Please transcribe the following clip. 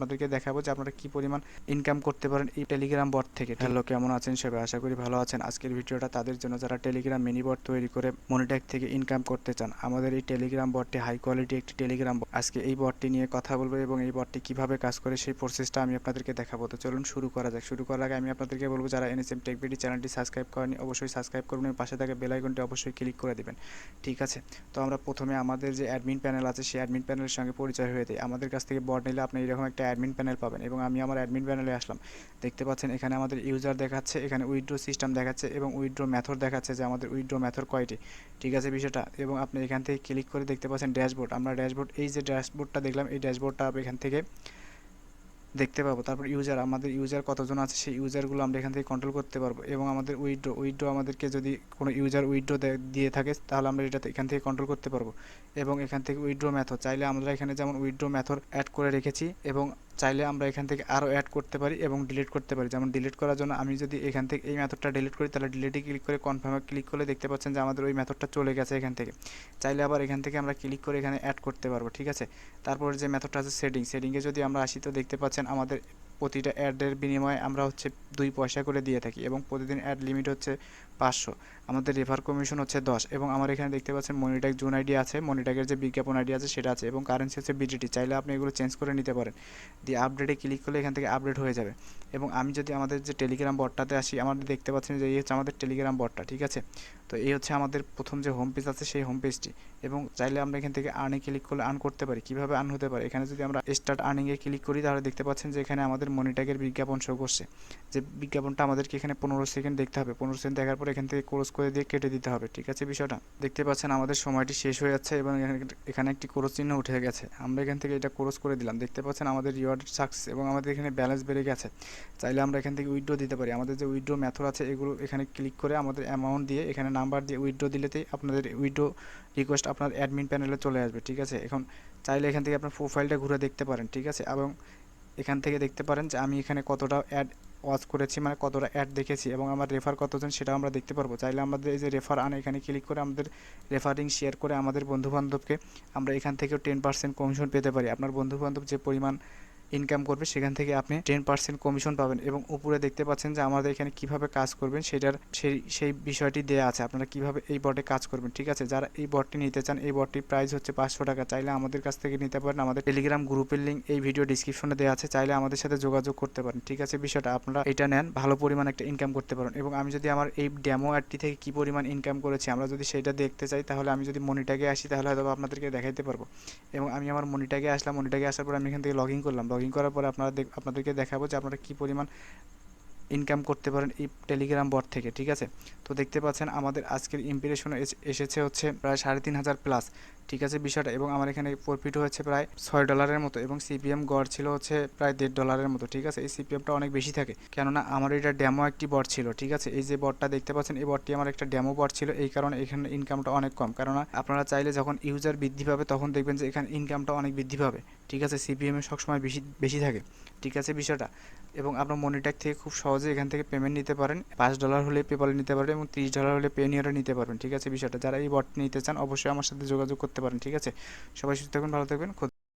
আপনাদেরকে দেখাবো যে আপনারা কি পরিমাণ ইনকাম করতে পারেন এই টেলিগ্রাম বট থেকে। হ্যালো। কেমন আছেন? সবাই আশা করি ভালো আছেন। আজকের ভিডিওটা তাদের জন্য যারা টেলিগ্রাম মিনি বট তৈরি করে মনিট্যাগ থেকে ইনকাম করতে চান আমাদের এই টেলিগ্রাম বটটি হাই কোয়ালিটি একটি টেলিগ্রাম। আজকে এই বটটি নিয়ে কথা বলব এবং এই বটটি কীভাবে কাজ করে সেই প্রসেসটা আমি আপনাদেরকে দেখাবো। তো চলুন শুরু করা যাক। শুরু করার আগে আমি আপনাদেরকে বলব যারা এনএসএম টেকবিডি চ্যানেলটি সাবস্ক্রাইব করেনি অবশ্যই সাবস্ক্রাইব করুন এবং পাশে থাকা বেল আইকনটি অবশ্যই ক্লিক করে দেবেন। ঠিক আছে? তো আমরা প্রথমে আমাদের যে অ্যাডমিন প্যানেল আছে সেই অ্যাডমিন প্যানেলের সঙ্গে পরিচয় হয়ে যায়। আমাদের কাছ থেকে বট নিলে আপনি এরকম একটা অ্যাডমিন প্যানেল পাবেন এবং আমি আমার অ্যাডমিন প্যানেলে আসলাম। দেখতে পাচ্ছেন, এখানে আমাদের ইউজার দেখাচ্ছে, এখানে উইড্রো সিস্টেম দেখাচ্ছে এবং উইড্রো মেথড দেখাচ্ছে যে আমাদের উইড্রো মেথড কয়টি। ঠিক আছে বিষয়টা? এবং আপনি এখান থেকে ক্লিক করে দেখতে পাচ্ছেন ড্যাশবোর্ড। আমরা ড্যাশবোর্ড, এই যে ড্যাশবোর্ডটা দেখলাম, এই ড্যাশবোর্ডটা এখান থেকে দেখতে পাবো। তারপর ইউজার আমাদের ইউজার কতজন আছে, সেই ইউজারগুলো আমরা এখান থেকে কন্ট্রোল করতে পারব। এবং আমাদের উইড্রো উইড্রো আমাদেরকে যদি কোনো ইউজার উইড্রো দিয়ে থাকে, তাহলে আমরা এটা এখান থেকে কন্ট্রোল করতে পারব। এবং এখান থেকে উইড্রো মেথড চাইলে আমরা এখানে যেমন উইড্রো মেথড অ্যাড করে রেখেছি, এবং চাইলে আমরা এখান থেকে আরও অ্যাড করতে পারি এবং ডিলিট করতে পারি। যেমন ডিলিট করার জন্য আমি যদি এখান থেকে এই মেথডটা ডিলিট করি, তাহলে ডিলিটে ক্লিক করে কনফার্মে ক্লিক করলে দেখতে পাচ্ছেন যে আমাদের ওই মেথডটা চলে গেছে এখান থেকে। চাইলে আবার এখান থেকে আমরা ক্লিক করে এখানে অ্যাড করতে পারব, ঠিক আছে? তারপর যে মেথডটা আছে সেটিং সেটিংয়ে যদি আমরা আসি, তো দেখতে পাচ্ছেন আমাদের প্রতিটা অ্যাডের বিনিময়ে আমরা হচ্ছে দুই পয়সা করে দিয়ে থাকি এবং প্রতিদিন অ্যাড লিমিট হচ্ছে পাঁচশো। আমাদের রেফার কমিশন হচ্ছে দশ এবং আমার এখানে দেখতে পাচ্ছেন মনিট্যাগ জুন আইডি আছে মনিট্যাগের যে বিজ্ঞাপন আইডি আছে সেটা আছে এবং কারেন্সি হচ্ছে বিজিটি চাইলে আপনি এগুলো চেঞ্জ করে নিতে পারেন। দিয়ে আপডেটে ক্লিক করলে এখান থেকে আপডেট হয়ে যাবে। এবং আমি যদি আমাদের যে টেলিগ্রাম বটটাতে আসি আমাদের দেখতে পাচ্ছেন যে এই হচ্ছে আমাদের টেলিগ্রাম বটটা ঠিক আছে? তো এই হচ্ছে আমাদের প্রথম যে হোম পেজ আছে সেই হোম পেজটি এবং চাইলে আমরা এখান থেকে আর্নে ক্লিক করলে আর্ন করতে পারি। কীভাবে আর্ন হতে পারে? এখানে যদি আমরা স্টার্ট আর্নিংয়ে ক্লিক করি, তাহলে দেখতে পাচ্ছেন যে এখানে আমাদের মনিট্যাগের বিজ্ঞাপন শো করছে। যে বিজ্ঞাপনটা আমাদেরকে এখানে পনেরো সেকেন্ড দেখতে হবে। পনেরো সেকেন্ড দেখার পর এখান থেকে ক্রস করে দিয়ে কেটে দিতে হবে। ঠিক আছে বিষয়টা? দেখতে পাচ্ছেন আমাদের সময়টি শেষ হয়ে যাচ্ছে এবং এখানে- একটি ক্রস চিহ্ন উঠে গেছে। আমরা এখান থেকে এটা ক্রস করে দিলাম। দেখতে পাচ্ছেন আমাদের রিওয়ার্ড সাকসেস এবং আমাদের এখানে ব্যালেন্স বেড়ে গেছে। চাইলে আমরা এখান থেকে উইথড্র দিতে পারি। আমাদের যে উইথড্র মেথড আছে, এগুলো এখানে ক্লিক করে আমাদের অ্যামাউন্ট দিয়ে এখানে নাম্বার দিয়ে উইথড্র দিলেতেই আপনাদের উইথড্র রিকোয়েস্ট আপনার অ্যাডমিন প্যানেলে চলে আসবে, ঠিক আছে? এখন চাইলে এখান থেকে আপনার প্রোফাইলটা ঘুরে দেখতে পারেন, ঠিক আছে? এবং এখান থেকে দেখতে পারেন যে আমি এখানে কতটা অ্যাড ওয়াচ করেছি মানে কতটা অ্যাড দেখেছি এবং আমার রেফার কতজন সেটাও আমরা দেখতে পারব। চাইলে আমাদের এই যে রেফার আন, এখানে ক্লিক করে আমাদের রেফারিং শেয়ার করে আমাদের বন্ধুবান্ধবকে আমরা এখান থেকেও টেন পার্সেন্ট কমিশন পেতে পারি। আপনার বন্ধুবান্ধব যে পরিমাণ ইনকাম করবে, সেখান থেকে আপনি টেন পার্সেন্ট কমিশন পাবেন। এবং উপরে দেখতে পাচ্ছেন যে আমাদের এখানে কীভাবে কাজ করবেন, সেটার সেই সেই বিষয়টি দেওয়া আছে। আপনারা কীভাবে এই বটে কাজ করবেন, ঠিক আছে? যারা এই বটটি নিতে চান, এই বটটির প্রাইস হচ্ছে পাঁচশো টাকা। চাইলে আমাদের কাছ থেকে নিতে পারেন। আমাদের টেলিগ্রাম গ্রুপের লিঙ্ক এই ভিডিও ডিসক্রিপশনে দেওয়া আছে। চাইলে আমাদের সাথে যোগাযোগ করতে পারেন, ঠিক আছে? বিষয়টা আপনারা এটা নেন, ভালো পরিমাণ একটা ইনকাম করতে পারেন। এবং আমি যদি আমার এই ডেমো অ্যাডটি থেকে কী পরিমাণ ইনকাম করেছি, আমরা যদি সেটা দেখতে চাই, তাহলে আমি যদি মনিটাগে আসি, তাহলে হয়তো আপনাদেরকে দেখাইতে পারব। এবং আমি আমার মনিটাগে আসলাম মনিটাগে আসার পর আমি এখান থেকে লগ ইন করলাম লগ ইন করার পরে আপনারা আপনাদেরকে দেখাবো যে আপনারা কী পরিমাণ ইনকাম করতে পারেন এই টেলিগ্রাম বট থেকে, ঠিক আছে? তো দেখতে পাচ্ছেন আমাদের আজকের ইম্প্রেশন এসেছে হচ্ছে প্রায় সাড়ে তিন হাজার প্লাস ঠিক আছে বিষয়টা। এবং আমার এখানে প্রফিট হয়েছে প্রায় ছয় ডলারের মতো এবং সিপিএম গড় ছিল হচ্ছে প্রায় দেড় ডলারের মতো, ঠিক আছে? এই সিপিএমটা অনেক বেশি থাকে। কেননা আমার এটা ডেমো একটি বট ছিল, ঠিক আছে? এই যে বটটা দেখতে পাচ্ছেন, এই বটটি আমার একটা ডেমো বট ছিল। এই কারণে এখানে ইনকামটা অনেক কম। কেননা আপনারা চাইলে যখন ইউজার বৃদ্ধি পাবে, তখন দেখবেন যে এখানে ইনকামটা অনেক বৃদ্ধি পাবে, ঠিক আছে? সিপিএমে সবসময় বেশি বেশি থাকে, ঠিক আছে বিষয়টা? এবং আপনার মনিট্যাগ থেকে খুব সহজে এখান থেকে পেমেন্ট নিতে পারেন। পাঁচ ডলার হলে পেপালে নিতে পারবেন এবং তিরিশ ডলার হলে পেনিয়ারে নিতে পারবেন, ঠিক আছে বিষয়টা? যারা এই বট নিতে চান, অবশ্যই আমার সাথে যোগাযোগ করতে পারেন ঠিক আছে? সবাই সুস্থ থাকবেন ভালো থাকবেন খোদা